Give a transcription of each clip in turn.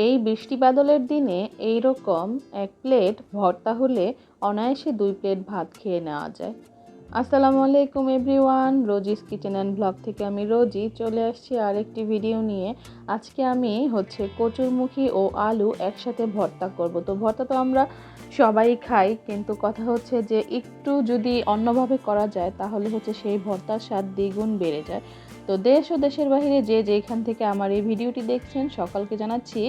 এই বৃষ্টি বাদলের দিনে এই রকম এক প্লেট ভর্তা হলে অনায়াসে দুই প্লেট ভাত খেয়ে নেওয়া যায়। আসসালামু আলাইকুম everyone, Rosie's kitchen and blog থেকে আমি রোজি চলে আসছি আরেকটি ভিডিও নিয়ে। আজকে আমি হচ্ছে কচুরমুখী ও আলু একসাথে ভর্তা করব। তো ভর্তা তো আমরা সবাই খাই, কিন্তু কথা হচ্ছে যে একটু যদি অন্যভাবে করা যায়, তাহলে হচ্ছে সেই ভর্তার স্বাদ দ্বিগুণ বেড়ে যায়। তো দেশ ও দেশের বাইরে যে যেখান থেকে আমার এই ভিডিওটি দেখছেন, সকলকে জানাচ্ছি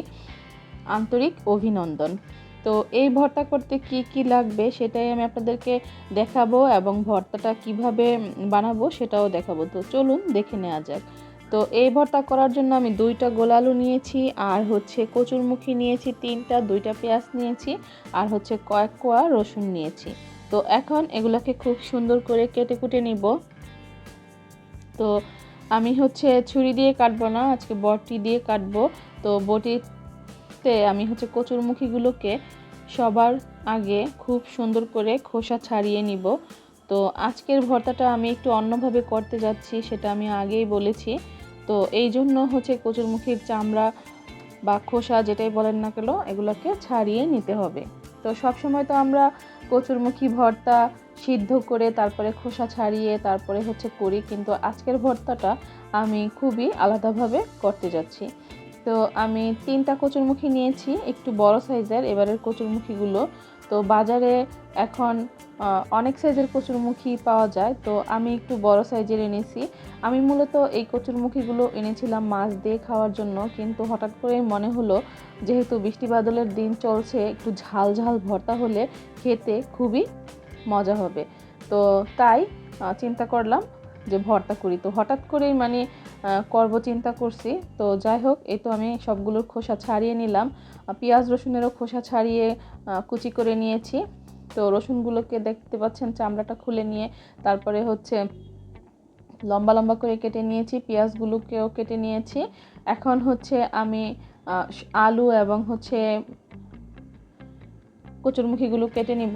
আন্তরিক অভিনন্দন। তো এই ভর্তা করতে কি কি লাগবে সেটাই আমি আপনাদেরকে দেখাবো এবং ভর্তাটা কীভাবে বানাবো সেটাও দেখাবো। তো চলুন দেখে নেওয়া যাক। তো এই ভর্তা করার জন্য আমি দুইটা গোলালু নিয়েছি, আর হচ্ছে কচুরমুখী নিয়েছি তিনটা, দুইটা পেঁয়াজ নিয়েছি, আর হচ্ছে কয়েক কোয়া রসুন নিয়েছি। তো এখন এগুলোকে খুব সুন্দর করে কেটে কুটে নিব। তো আমি হচ্ছে ছুরি দিয়ে কাটবো না, আজকে বটি দিয়ে কাটবো। তো বটিতে আমি হচ্ছে কচুরমুখীগুলোকে সবার আগে খুব সুন্দর করে খোসা ছাড়িয়ে নিব। তো আজকের ভর্তাটা আমি একটু অন্যভাবে করতে যাচ্ছি, সেটা আমি আগেই বলেছি। তো এই জন্য হচ্ছে কচুরমুখীর চামড়া বা খোসা যেটাই বলেন না কেন, এগুলোকে ছাড়িয়ে নিতে হবে। তো সব সময় তো আমরা কচুরমুখী ভর্তা সিদ্ধ করে তারপরে খোসা ছাড়িয়ে তারপরে হচ্ছে করি। কিন্তু আজকের ভর্তাটা আমি খুবই আলাদাভাবে করতে যাচ্ছি। তো আমি তিনটা কচুরমুখী নিয়েছি, একটু বড় সাইজের, এবারের কচুরমুখীগুলো। তো বাজারে এখন অনেক সাইজের কচুরমুখী পাওয়া যায়, তো আমি একটু বড় সাইজের এনেছি। আমি মূলত এই কচুরমুখীগুলো এনেছিলাম মাছ দিয়ে খাওয়ার জন্য, কিন্তু হঠাৎ করে মনে হলো, যেহেতু বৃষ্টি বাদলের দিন চলছে, একটু ঝাল ঝাল ভর্তা হলে খেতে খুবই মজা হবে। তো তাই চিন্তা করলাম যে ভর্তা করি। তো হঠাৎ করেই মানে করব চিন্তা করছি। তো যাই হোক, এই তো আমি সবগুলোর খোসা ছাড়িয়ে নিলাম। পেঁয়াজ রসুনেরও খোসা ছাড়িয়ে কুচি করে নিয়েছি। তো রসুনগুলোকে দেখতে পাচ্ছেন, চামড়াটা খুলে নিয়ে, তারপরে হচ্ছে লম্বা লম্বা করে কেটে নিয়েছি, পেঁয়াজগুলোকেও কেটে নিয়েছি। এখন হচ্ছে আমি আলু এবং হচ্ছে কচুরমুখীগুলো কেটে নিব।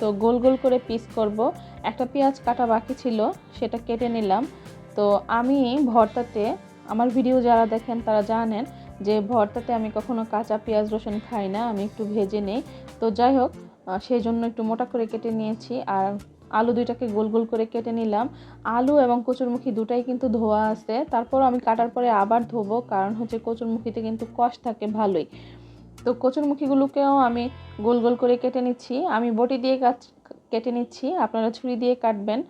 তো গোল গোল করে পিস করব। একটা পেঁয়াজ কাটা বাকি ছিল, সেটা কেটে নিলাম। তো আমি ভর্তাতে, আমার ভিডিও যারা দেখেন তারা জানেন যে ভর্তাতে আমি কখনো কাঁচা পেঁয়াজ রসুন খাই না, আমি একটু ভেজে নেই। তো যাই হোক সেই জন্য একটু মোটা করে কেটে নিয়েছি আর আলু দুইটাকে গোল গোল করে কেটে নিলাম। আলু এবং কচুরমুখী দুটাই কিন্তু ধোয়া আছে। তারপর আমি কাটার পরে আবার ধোবো, কারণ হচ্ছে কচুরমুখীতে কিন্তু কষ থাকে ভালোই। তো কচুরমুখীগুলোকেও আমি গোল গোল করে কেটে নিচ্ছি। আমি বটি দিয়ে কাট কেটে নিচ্ছি। আপনারা ছুরি দিয়ে কাটবেন।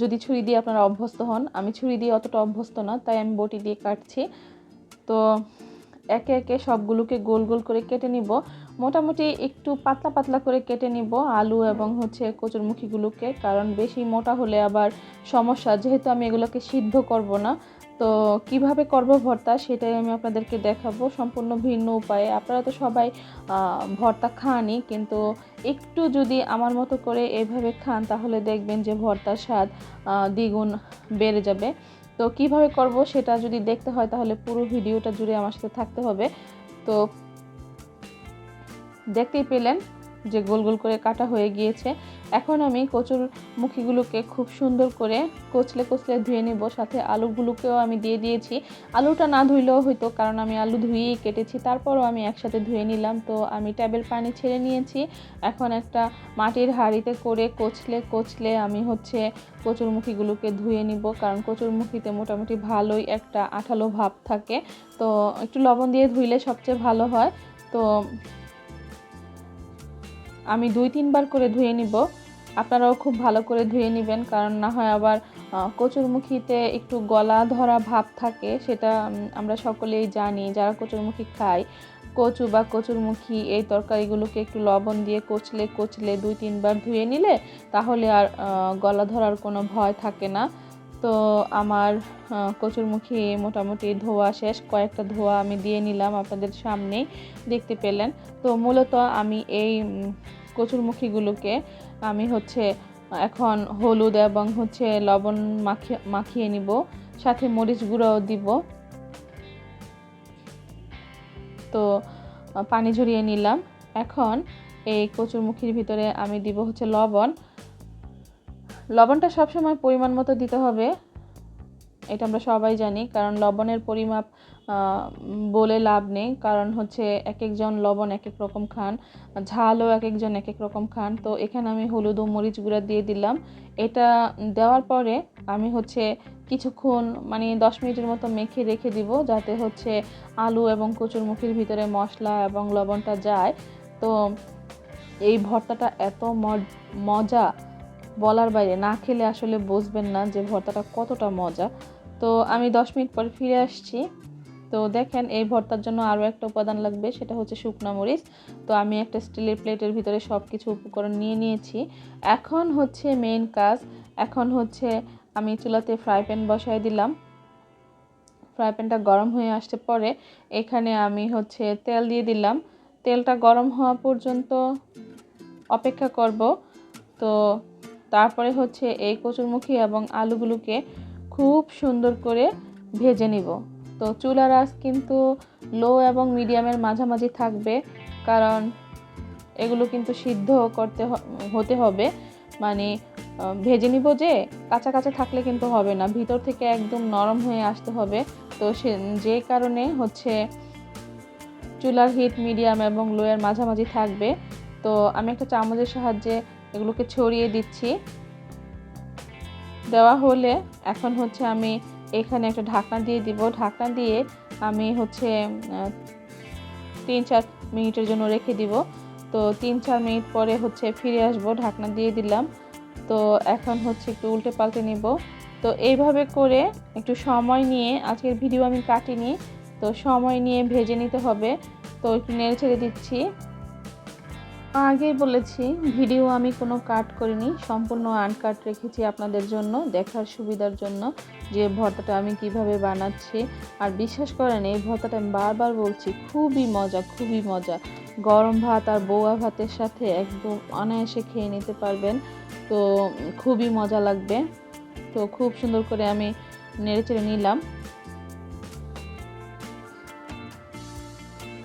যদি ছুরি দিয়ে আপনারা অভ্যস্ত হন, আমি ছুরি দিয়ে অতটা অভ্যস্ত না, তাই আমি বটি দিয়ে কাটছি। তো একে একে সবগুলোকে গোল গোল করে কেটে নিব। মোটামুটি একটু পাতলা পাতলা করে কেটে নিব আলু এবং হচ্ছে কচুরমুখীগুলোকে, কারণ বেশি মোটা হলে আবার সমস্যা। যেহেতু আমি এগুলোকে সিদ্ধ করব না, তো কীভাবে করব ভর্তা সেটাই আমি আপনাদেরকে দেখাবো সম্পূর্ণ ভিন্ন উপায়ে। আপনারা তো সবাই ভর্তা খানই, কিন্তু একটু যদি আমার মতো করে এভাবে খান তাহলে দেখবেন যে ভর্তার স্বাদ দ্বিগুণ বেড়ে যাবে। তো কীভাবে করব সেটা যদি দেখতে হয় তাহলে পুরো ভিডিওটা জুড়ে আমার সাথে থাকতে হবে। তো দেখতেই পেলেন যে গোল গোল করে কাটা হয়ে গিয়েছে। এখন আমি কচুর মুখিগুলোকে খুব সুন্দর করে কচলে কচলে ধুয়ে নেব। সাথে আলুগুলোকেও আমি দিয়ে দিয়েছি। আলুটা না ধুইলেও হইতো কারণ আমি আলু ধুয়েই কেটেছি। তারপরও আমি একসাথে ধুয়ে নিলাম। তো আমি ট্যাবেল পানি ছেড়ে নিয়েছি। এখন একটা মাটির হাঁড়িতে করে কচলে কচলে আমি হচ্ছে কচুরমুখীগুলোকে ধুয়ে নিব। কারণ কচুরমুখীতে মোটামুটি ভালোই একটা আঠালো ভাব থাকে। তো একটু লবণ দিয়ে ধুইলে সবচেয়ে ভালো হয়। তো আমি দুই, তিনবার করে ধুয়ে নিব। আপনারাও খুব ভালো করে ধুয়ে নেবেন, কারণ না হয় আবার কচুরমুখীতে একটু গলা ধরা ভাব থাকে, সেটা আমরা সকলেই জানি। যারা কচুরমুখী খায়, কচু বা কচুরমুখী এই তরকারিগুলোকে একটু লবণ দিয়ে কচলে কচলে দুই, তিনবার ধুয়ে নিলে তাহলে আর গলা ধরার কোনো ভয় থাকে না। তো আমার কচুরমুখী মোটামুটি ধোয়া শেষ। কয়েকটা ধোয়া আমি দিয়ে নিলাম আপনাদের সামনেই দেখতে পেলেন। তো মূলত আমি এই কচুরমুখীগুলোকে আমি হচ্ছে এখন হলুদ এবং হচ্ছে লবণ মাখিয়ে মাখিয়ে নিব। সাথে মরিচ গুঁড়োও দিব। তো পানি ঝরিয়ে নিলাম। এখন এই কচুরমুখির ভিতরে আমি দিব হচ্ছে লবণ। লবণটা সবসময় পরিমাণ মতো দিতে হবে। এটা আমরা সবাই জানি, কারণ লবণের পরিমাপ বলে লাভ নেই। কারণ হচ্ছে এক একজন লবণ এক এক রকম খান, ঝালও এক একজন এক এক রকম খান। তো এখানে আমি হলুদ ও মরিচ গুঁড়া দিয়ে দিলাম। এটা দেওয়ার পরে আমি হচ্ছে কিছুক্ষণ মানে দশ মিনিটের মতো মেখে রেখে দিব, যাতে হচ্ছে আলু এবং কচুর কচুরমুখির ভিতরে মশলা এবং লবণটা যায়। তো এই ভর্তাটা এত মজা বলার বাইরে না খেলে আসলে বুঝবেন না যে ভর্তাটা কতটা মজা। তো আমি দশ মিনিট পর ফিরে আসছি। তো দেখেন, এই ভর্তার জন্য আরও একটা উপাদান লাগবে, সেটা হচ্ছে শুকনো মরিচ। তো আমি একটা স্টিলের প্লেটের ভিতরে সব কিছু উপকরণ নিয়ে নিয়েছি। এখন হচ্ছে মেইন কাজ। এখন হচ্ছে আমি চুলাতে ফ্রাই প্যান বসাই দিলাম। ফ্রাই প্যানটা গরম হয়ে আসতে পরে এখানে আমি হচ্ছে তেল দিয়ে দিলাম। তেলটা গরম হওয়া পর্যন্ত অপেক্ষা করব। তো তারপরে হচ্ছে এই কচুরমুখী এবং আলুগুলোকে খুব সুন্দর করে ভেজে নিব। তো চুলার আঁচ কিন্তু লো এবং মিডিয়ামের মাঝামাঝি থাকবে, কারণ এগুলো কিন্তু সিদ্ধ করতে হতে হবে। মানে ভেজে নিব যে কাঁচা কাঁচা থাকলে কিন্তু হবে না, ভিতর থেকে একদম নরম হয়ে আসতে হবে। তো সে, যে কারণে হচ্ছে চুলার হিট মিডিয়াম এবং লোয়ের মাঝামাঝি থাকবে। তো আমি একটা চামচের সাহায্যে এগুলোকে ছড়িয়ে দিচ্ছি। দেওয়া হলে এখন হচ্ছে আমি এখানে একটা ঢাকনা দিয়ে দিব। ঢাকনা দিয়ে আমি হচ্ছে তিন চার মিনিটের জন্য রেখে দিব। তো তিন চার মিনিট পরে হচ্ছে ফিরে আসব। ঢাকনা দিয়ে দিলাম। তো এখন হচ্ছে একটু উল্টে পাল্টে নিব। তো এইভাবে করে একটু সময় নিয়ে, আজকের ভিডিও আমি কাটিনি। তো সময় নিয়ে ভেজে নিতে হবে। তো একটু নেড়ে ছেড়ে দিচ্ছি। আগেই বলেছি, ভিডিও আমি কোনো কাট করিনি, সম্পূর্ণ আনকাট রেখেছি আপনাদের জন্য, দেখার সুবিধার জন্য, যে ভর্তাটা আমি কীভাবে বানাচ্ছি। আর বিশ্বাস করেন, এই ভর্তাটা আমি বারবার বলছি, খুবই মজা খুবই মজা। গরম ভাত আর বৌয়া ভাতের সাথে একদম অনায়াসে খেয়ে নিতে পারবেন, তো খুবই মজা লাগবে। তো খুব সুন্দর করে আমি নেড়ে চেড়ে নিলাম।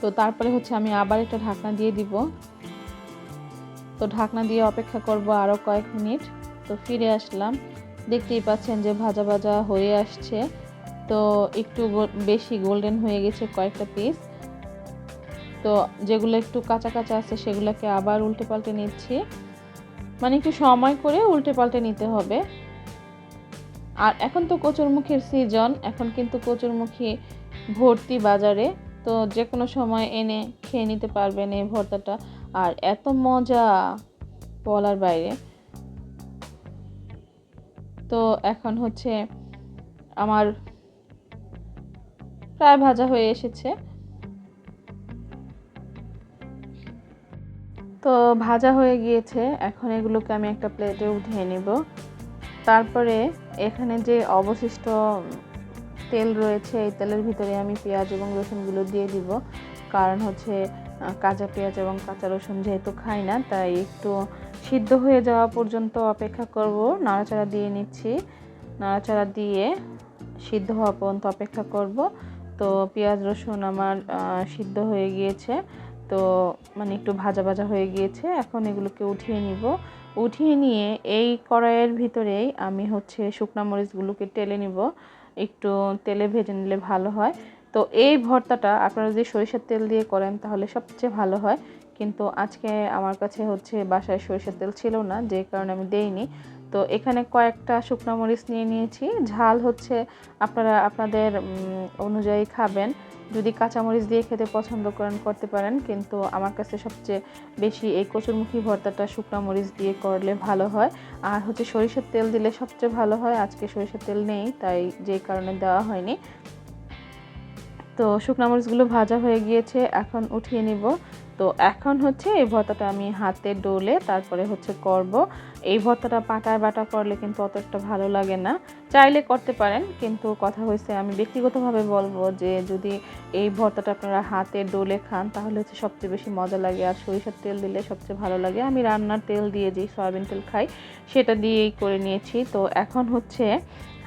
তো তারপরে হচ্ছে আমি আবার একটা ঢাকনা দিয়ে দিব। তো ঢাকনা দিয়ে অপেক্ষা করব আরও কয়েক মিনিট। তো ফিরে আসলাম। দেখতেই পাচ্ছেন যে ভাজা ভাজা হয়ে আসছে। তো একটু বেশি গোল্ডেন হয়ে গেছে কয়েকটা পিস তো যেগুলো একটু কাঁচা কাঁচা আছে সেগুলোকে আবার উল্টে পাল্টে নিচ্ছি। মানে একটু সময় করে উল্টে পাল্টে নিতে হবে। আর এখন তো কচুরমুখীর সিজন এখন কিন্তু কচুরমুখী ভর্তি বাজারে। তো যে কোনো সময় এনে খেয়ে নিতে পারবেন এই ভর্তাটা। আর এত মজা বলার বাইরে। তো এখন হচ্ছে আমার প্রায় ভাজা হয়ে এসেছে। তো ভাজা হয়ে গিয়েছে। এখন এগুলোকে আমি একটা প্লেটে উঠিয়ে নেব। তারপরে এখানে যে অবশিষ্ট তেল রয়েছে, এই তেলের ভিতরে আমি পেঁয়াজ এবং রসুনগুলো দিয়ে দিব। কারণ হচ্ছে কাঁচা পেঁয়াজ এবং কাঁচা রসুন যেহেতু খাই না, তাই একটু সিদ্ধ হয়ে যাওয়া পর্যন্ত অপেক্ষা করব। নাড়াচাড়া দিয়ে নিচ্ছি। নাড়াচাড়া দিয়ে সিদ্ধ হওয়া পর্যন্ত অপেক্ষা করব। তো পেঁয়াজ, রসুন আমার সিদ্ধ হয়ে গিয়েছে। তো মানে একটু ভাজা ভাজা হয়ে গিয়েছে। এখন এগুলোকে উঠিয়ে নিব। উঠিয়ে নিয়ে এই কড়াইয়ের ভিতরেই আমি হচ্ছে শুকনা মরিচগুলোকে টেলে নিব। একটু তেলে ভেজে নিলে ভালো হয়। তো এই ভর্তাটা আপনারা যদি সরিষার তেল দিয়ে করেন তাহলে সবচেয়ে ভালো হয়। কিন্তু আজকে আমার কাছে হচ্ছে বাসায় সরিষার তেল ছিল না, যে কারণে আমি দেইনি। তো এখানে কয়েকটা শুকনো মরিচ নিয়ে নিয়েছি। ঝাল হচ্ছে আপনারা আপনাদের অনুযায়ী খাবেন। যদি কাঁচামরিচ দিয়ে খেতে পছন্দ করেন, করতে পারেন। কিন্তু আমার কাছে সবচেয়ে বেশি এই কচুরমুখী ভর্তাটা শুকনো মরিচ দিয়ে করলে ভালো হয়। আর হচ্ছে সরিষার তেল দিলে সবচেয়ে ভালো হয়। আজকে সরিষার তেল নেই, তাই যে কারণে দেওয়া হয়নি। তো শুকনো মরিচগুলো ভাজা হয়ে গিয়েছে, এখন উঠিয়ে নিব। তো এখন হচ্ছে এই ভর্তাটা আমি হাতে ডলে তারপরে হচ্ছে করব। এই ভর্তাটা পাটায় বাটা করলে কিন্তু অতটা ভালো লাগে না। চাইলে করতে পারেন, কিন্তু কথা হয়েছে আমি ব্যক্তিগতভাবে বলব যে যদি এই ভর্তাটা আপনারা হাতে ডলে খান, তাহলে হচ্ছে সবচেয়ে বেশি মজা লাগে। আর সরিষার তেল দিলে সবচেয়ে ভালো লাগে। আমি রান্নার তেল দিয়ে যেই সয়াবিন তেল খাই, সেটা দিয়েই করে নিয়েছি। তো এখন হচ্ছে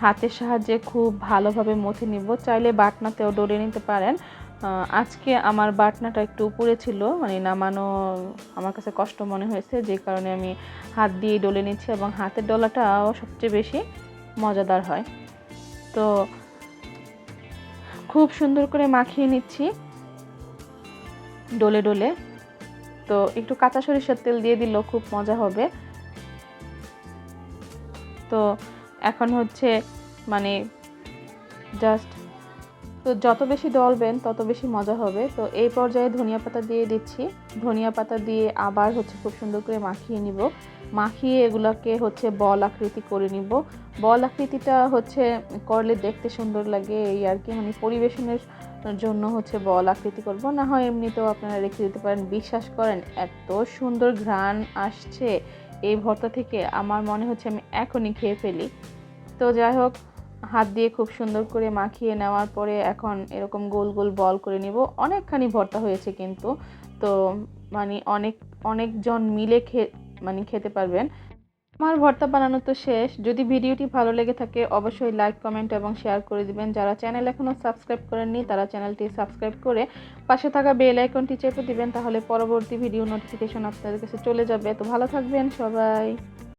হাতের সাহায্যে খুব ভালোভাবে মথে নিব। চাইলে বাটনাতেও ডলে নিতে পারেন। আজকে আমার বাটনাটা একটু উপরে ছিল মানে নামানো আমার কাছে কষ্ট মনে হয়েছে, যে কারণে আমি হাত দিয়ে ডলে নিচ্ছি এবং হাতের ডলাটাও সবচেয়ে বেশি মজাদার হয়। তো খুব সুন্দর করে মাখিয়ে নিচ্ছি, ডলে ডলে। তো একটু কাঁচা সরিষার তেল দিয়ে দিলেও খুব মজা হবে। তো এখন হচ্ছে মানে জাস্ট তো যত বেশি দলবেন, তত বেশি মজা হবে। তো এই পর্যায়ে ধনিয়া পাতা দিয়ে দিচ্ছি। ধনিয়া পাতা দিয়ে আবার হচ্ছে খুব সুন্দর করে মাখিয়ে নিব। মাখিয়ে এগুলোকে হচ্ছে বল আকৃতি করে নিব। বল আকৃতিটা হচ্ছে করলে দেখতে সুন্দর লাগে, এই আর কি। মানে পরিবেশনের জন্য হচ্ছে বল আকৃতি করব। না হয় এমনিতেও আপনারা রেখে দিতে পারেন। বিশ্বাস করেন, এত সুন্দর ঘ্রাণ আসছে। এই ভর্তা থেকে আমার মনে হচ্ছে আমি এখনই খেয়ে ফেলি। তো যাই হোক, হাত দিয়ে খুব সুন্দর করে মাখিয়ে নেওয়ার পরে এখন এরকম গোল গোল বল করে নেব। অনেকখানি ভর্তা হয়েছে কিন্তু। তো মানে অনেক, অনেকজন মিলে খে মানে খেতে পারবেন। আমার ভর্তা বানানো তো শেষ। যদি ভিডিওটি ভালো লেগে থাকে, অবশ্যই লাইক কমেন্ট এবং শেয়ার করে দিবেন। যারা চ্যানেল এখনও সাবস্ক্রাইব করেননি, তারা চ্যানেলটি সাবস্ক্রাইব করে পাশে থাকা বেল আইকনটি চেপে দিবেন, তাহলে পরবর্তী ভিডিও নোটিফিকেশন আপনাদের কাছে চলে যাবে। তো ভালো থাকবেন সবাই।